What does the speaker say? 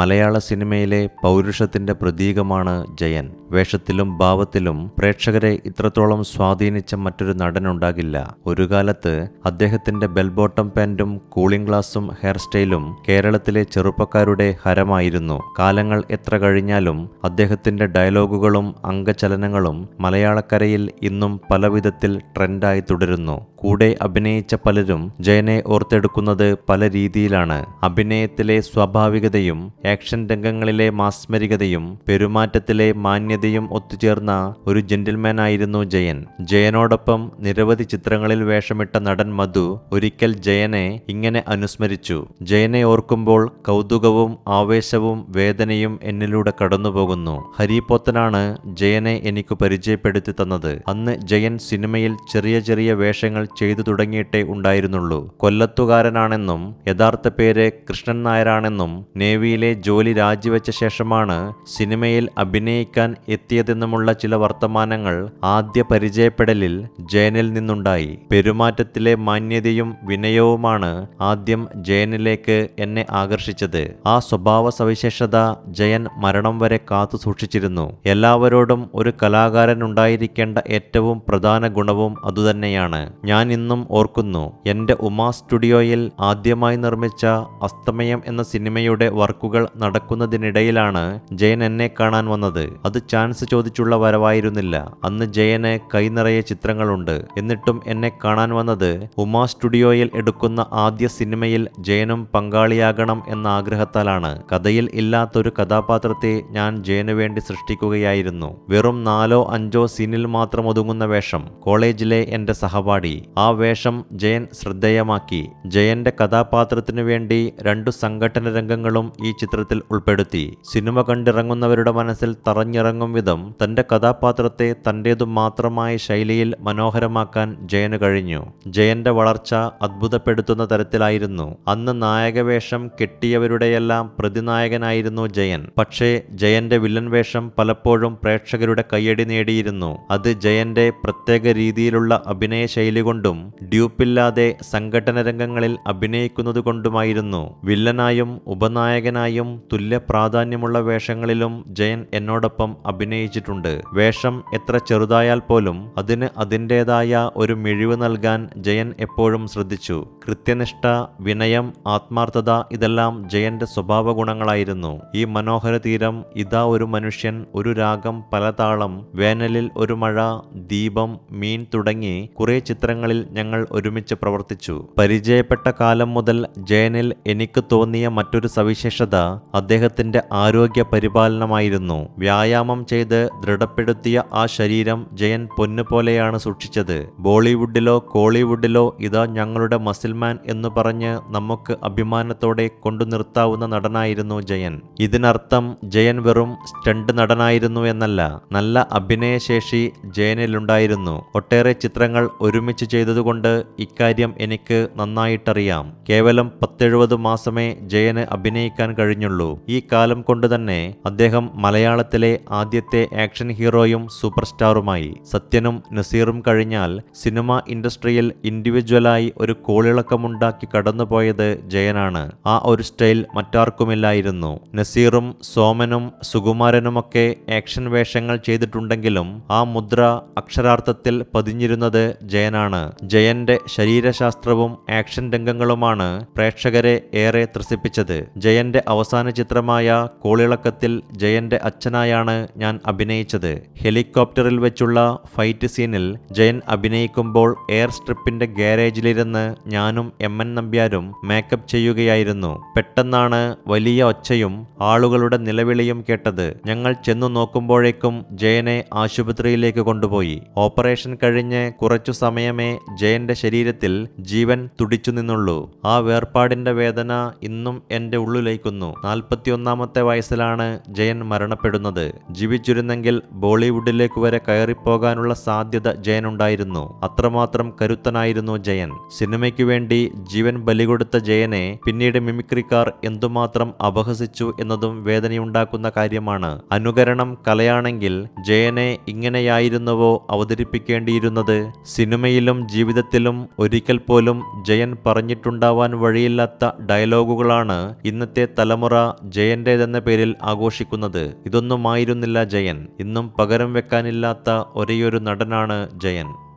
മലയാള സിനിമയിലെ പൗരുഷത്തിന്റെ പ്രതീകമാണ് ജയൻ. വേഷത്തിലും ഭാവത്തിലും പ്രേക്ഷകരെ ഇത്രത്തോളം സ്വാധീനിച്ച മറ്റൊരു നടനുണ്ടാകില്ല. ഒരു കാലത്ത് അദ്ദേഹത്തിന്റെ ബെൽബോട്ടം പാന്റും കൂളിംഗ് ഗ്ലാസും ഹെയർ സ്റ്റൈലും കേരളത്തിലെ ചെറുപ്പക്കാരുടെ ഹരമായിരുന്നു. കാലങ്ങൾ എത്ര കഴിഞ്ഞാലും അദ്ദേഹത്തിന്റെ ഡയലോഗുകളും അംഗചലനങ്ങളും മലയാളക്കരയിൽ ഇന്നും പലവിധത്തിൽ ട്രെൻഡായി തുടരുന്നു. കൂടെ അഭിനയിച്ച പലരും ജയനെ ഓർത്തെടുക്കുന്നത് പല രീതിയിലാണ്. അഭിനയത്തിലെ സ്വാഭാവികതയും ആക്ഷൻ രംഗങ്ങളിലെ മാസ്മരികതയും പെരുമാറ്റത്തിലെ മാന്യതയും ഒത്തുചേർന്ന ഒരു ജെന്റിൽമാൻ ആയിരുന്നു ജയൻ. ജയനോടൊപ്പം നിരവധി ചിത്രങ്ങളിൽ വേഷമിട്ട നടൻ മധു ഒരിക്കൽ ജയനെ ഇങ്ങനെ അനുസ്മരിച്ചു. ജയനെ ഓർക്കുമ്പോൾ കൗതുകവും ആവേശവും വേദനയും എന്നിലൂടെ കടന്നുപോകുന്നു. ഹരിപോത്തനാണ് ജയനെ എനിക്ക് പരിചയപ്പെടുത്തി തന്നത്. അന്ന് ജയൻ സിനിമയിൽ ചെറിയ ചെറിയ വേഷങ്ങൾ ചെയ്തു തുടങ്ങിയിട്ടേ ഉണ്ടായിരുന്നുള്ളൂ. കൊല്ലത്തുകാരനാണെന്നും യഥാർത്ഥ പേര് കൃഷ്ണൻ നായരാണെന്നും നേവിയിലെ ജോലി രാജിവെച്ച ശേഷമാണ് സിനിമയിൽ അഭിനയിക്കാൻ എത്തിയതെന്നുമുള്ള ചില വർത്തമാനങ്ങൾ ആദ്യ പരിചയപ്പെടലിൽ ജയനിൽ നിന്നുണ്ടായി. പെരുമാറ്റത്തിലെ മാന്യതയും വിനയവുമാണ് ആദ്യം ജയനിലേക്ക് എന്നെ ആകർഷിച്ചത്. ആ സ്വഭാവ സവിശേഷത ജയൻ മരണം വരെ കാത്തു സൂക്ഷിച്ചിരുന്നു. എല്ലാവരോടും ഒരു കലാകാരൻ ഉണ്ടായിരിക്കേണ്ട ഏറ്റവും പ്രധാന ഗുണവും അതുതന്നെയാണ്. ഞാൻ ഇന്നും ഓർക്കുന്നു എന്റെ ഉമാ സ്റ്റുഡിയോയിൽ ആദ്യമായി നിർമ്മിച്ച അസ്തമയം എന്ന സിനിമയുടെ വർക്കുകൾ നടക്കുന്നതിനിടയിലാണ് ജയൻ എന്നെ കാണാൻ വന്നത്. അത് ചാൻസ് ചോദിച്ചുള്ള വരവായിരുന്നില്ല. അന്ന് ജയന് കൈനിറയെ ചിത്രങ്ങളുണ്ട്. എന്നിട്ടും എന്നെ കാണാൻ വന്നത് ഉമാ സ്റ്റുഡിയോയിൽ എടുക്കുന്ന ആദ്യ സിനിമയിൽ ജയനും പങ്കാളിയാകണം എന്ന ആഗ്രഹത്താലാണ്. കഥയിൽ ഇല്ലാത്തൊരു കഥാപാത്രത്തെ ഞാൻ ജയനു വേണ്ടി സൃഷ്ടിക്കുകയായിരുന്നു. വെറും നാലോ അഞ്ചോ സീനിൽ മാത്രം ഒതുങ്ങുന്ന വേഷം. കോളേജിലെ എന്റെ സഹപാഠി. ആ വേഷം ജയൻ ശ്രദ്ധേയമാക്കി. ജയന്റെ കഥാപാത്രത്തിനു വേണ്ടി രണ്ടു സംഘടന രംഗങ്ങളും ഈ ചിത്രത്തിൽ ഉൾപ്പെടുത്തി. സിനിമ കണ്ടിറങ്ങുന്നവരുടെ മനസ്സിൽ തറഞ്ഞിറങ്ങും വിധം തന്റെ കഥാപാത്രത്തെ തന്റേതു മാത്രമായ ശൈലിയിൽ മനോഹരമാക്കാൻ ജയന് കഴിഞ്ഞു. ജയന്റെ വളർച്ച അത്ഭുതപ്പെടുത്തുന്ന തരത്തിലായിരുന്നു. അന്ന് നായകവേഷം കെട്ടിയവരുടെയെല്ലാം പ്രതിനായകനായിരുന്നു ജയൻ. പക്ഷേ ജയന്റെ വില്ലൻ വേഷം പലപ്പോഴും പ്രേക്ഷകരുടെ കയ്യടി നേടിയിരുന്നു. അത് ജയന്റെ പ്രത്യേക രീതിയിലുള്ള അഭിനയ ശൈലി കൊണ്ടും ഡ്യൂപ്പില്ലാതെ സംഘടന രംഗങ്ങളിൽ അഭിനയിക്കുന്നതുകൊണ്ടുമായിരുന്നു. വില്ലനായും ഉപനായകനായും തുല്യ പ്രാധാന്യമുള്ള വേഷങ്ങളിലും ജയൻ എന്നോടൊപ്പം അഭിനയിച്ചിട്ടുണ്ട്. വേഷം എത്ര ചെറുതായാൽ പോലും അതിന് അതിന്റെതായ ഒരു മിഴിവ് നൽകാൻ ജയൻ എപ്പോഴും ശ്രദ്ധിച്ചു. കൃത്യനിഷ്ഠ വിനയം ആത്മാർത്ഥത ഇതെല്ലാം ജയന്റെ സ്വഭാവ ഗുണങ്ങളായിരുന്നു ഈ മനോഹര തീരം ഇതാ ഒരു മനുഷ്യൻ ഒരു രാഗം പലതാളം വേനലിൽ ഒരു മഴ ദീപം മീൻ തുടങ്ങി കുറെ ചിത്രങ്ങളിൽ ഞങ്ങൾ ഒരുമിച്ച് പ്രവർത്തിച്ചു. പരിചയപ്പെട്ട കാലം മുതൽ ജയനിൽ എനിക്ക് തോന്നിയ മറ്റൊരു സവിശേഷത അദ്ദേഹത്തിന്റെ ആരോഗ്യ പരിപാലനമായിരുന്നു. വ്യായാമം ചെയ്ത് ദൃഢപ്പെടുത്തിയ ആ ശരീരം ജയൻ പൊന്നുപോലെയാണ് സൂക്ഷിച്ചത്. ബോളിവുഡിലോ കോളിവുഡിലോ ഇതാ ഞങ്ങളുടെ മസിൽമാൻ എന്ന് പറഞ്ഞ് നമുക്ക് അഭിമാനത്തോടെ കൊണ്ടു നിർത്താവുന്ന നടനായിരുന്നു ജയൻ. ഇതിനർത്ഥം ജയൻ വെറും സ്റ്റണ്ട് നടനായിരുന്നു എന്നല്ല നല്ല അഭിനയശേഷി ജയനിലുണ്ടായിരുന്നു. ഒട്ടേറെ ചിത്രങ്ങൾ ഒരുമിച്ച് ചെയ്തതുകൊണ്ട് ഇക്കാര്യം എനിക്ക് നന്നായിട്ടറിയാം. കേവലം പത്തെഴുപത് മാസമേ ജയന് അഭിനയിക്കാൻ കഴിഞ്ഞുള്ളൂ. ഈ കാലം കൊണ്ട് തന്നെ അദ്ദേഹം മലയാളത്തിലെ ആദ്യത്തെ ആക്ഷൻ ഹീറോയും സൂപ്പർ സ്റ്റാറുമായി സത്യനും നസീറും കഴിഞ്ഞാൽ സിനിമ ഇൻഡസ്ട്രിയിൽ ഇൻഡിവിജ്വലായി ഒരു കോളിളക്കമുണ്ടാക്കി കടന്നുപോയത് ജയനാണ്. ആ ഒരു സ്റ്റൈൽ മറ്റാർക്കുമില്ലായിരുന്നു. നസീറും സോമനും സുകുമാരനുമൊക്കെ ആക്ഷൻ വേഷങ്ങൾ ചെയ്തിട്ടുണ്ടെങ്കിലും ആ മുദ്ര അക്ഷരാർത്ഥത്തിൽ പതിഞ്ഞിരുന്നത് ജയനാണ്. ജയന്റെ ശരീരശാസ്ത്രവും ആക്ഷൻ രംഗങ്ങളുമാണ് പ്രേക്ഷകരെ ഏറെ ത്രസിപ്പിച്ചത്. ജയന്റെ അവസാന ചിത്രമായ കോളിളക്കത്തിൽ ജയന്റെ അച്ഛനായാണ് ഞാൻ അഭിനയിച്ചത്. ഹെലികോപ്റ്ററിൽ വെച്ചുള്ള ഫൈറ്റ് സീനിൽ ജയൻ അഭിനയിക്കുമ്പോൾ എയർ സ്ട്രിപ്പിന്റെ ഗാരേജിലിരുന്ന് ഞാനും എം എൻ നമ്പ്യാരും മേക്കപ്പ് ചെയ്യുകയായിരുന്നു. പെട്ടെന്നാണ് വലിയ ഒച്ചയും ആളുകളുടെ നിലവിളിയും കേട്ടത്. ഞങ്ങൾ ചെന്നു നോക്കുമ്പോഴേക്കും ജയനെ ആശുപത്രിയിലേക്ക് കൊണ്ടുപോയി. ഓപ്പറേഷൻ കഴിഞ്ഞ് കുറച്ചു സമയമേ ജയന്റെ ശരീരത്തിൽ ജീവൻ തുടിച്ചു നിന്നുള്ളൂ. ആ വേർപാടിന്റെ വേദന ഇന്നും എന്റെ ഉള്ളിലേക്കുന്നു. നാൽപ്പത്തിയൊന്നാമത്തെ വയസ്സിലാണ് ജയൻ മരണപ്പെടുന്നത്. ജീവിച്ചിരുന്നെങ്കിൽ ബോളിവുഡിലേക്ക് വരെ കയറിപ്പോകാനുള്ള സാധ്യത ജയനുണ്ടായിരുന്നു. അത്രമാത്രം കരുത്തനായിരുന്നു ജയൻ. സിനിമയ്ക്ക് വേണ്ടി ജീവൻ ബലികൊടുത്ത ജയനെ പിന്നീട് മിമിക്രിക്കാർ എന്തുമാത്രം അപഹസിച്ചു എന്നതും വേദനയുണ്ടാക്കുന്ന കാര്യമാണ്. അനുകരണം കലയാണെങ്കിൽ ജയനെ ഇങ്ങനെയായിരുന്നുവോ അവതരിപ്പിക്കേണ്ടിയിരുന്നത്? സിനിമയിലും ജീവിതത്തിലും ഒരിക്കൽ പോലും ജയൻ പറഞ്ഞിട്ടുണ്ടാവാൻ വഴിയില്ലാത്ത ഡയലോഗുകളാണ് ഇന്നത്തെ തലമുറ ജയന്റേതെന്ന പേരിൽ ആഘോഷിക്കുന്നത്. ഇതൊന്നുമായിരുന്നില്ല ജയൻ. ഇന്നും പകരം വെക്കാനില്ലാത്ത ഒരേയൊരു നടനാണ് ജയൻ.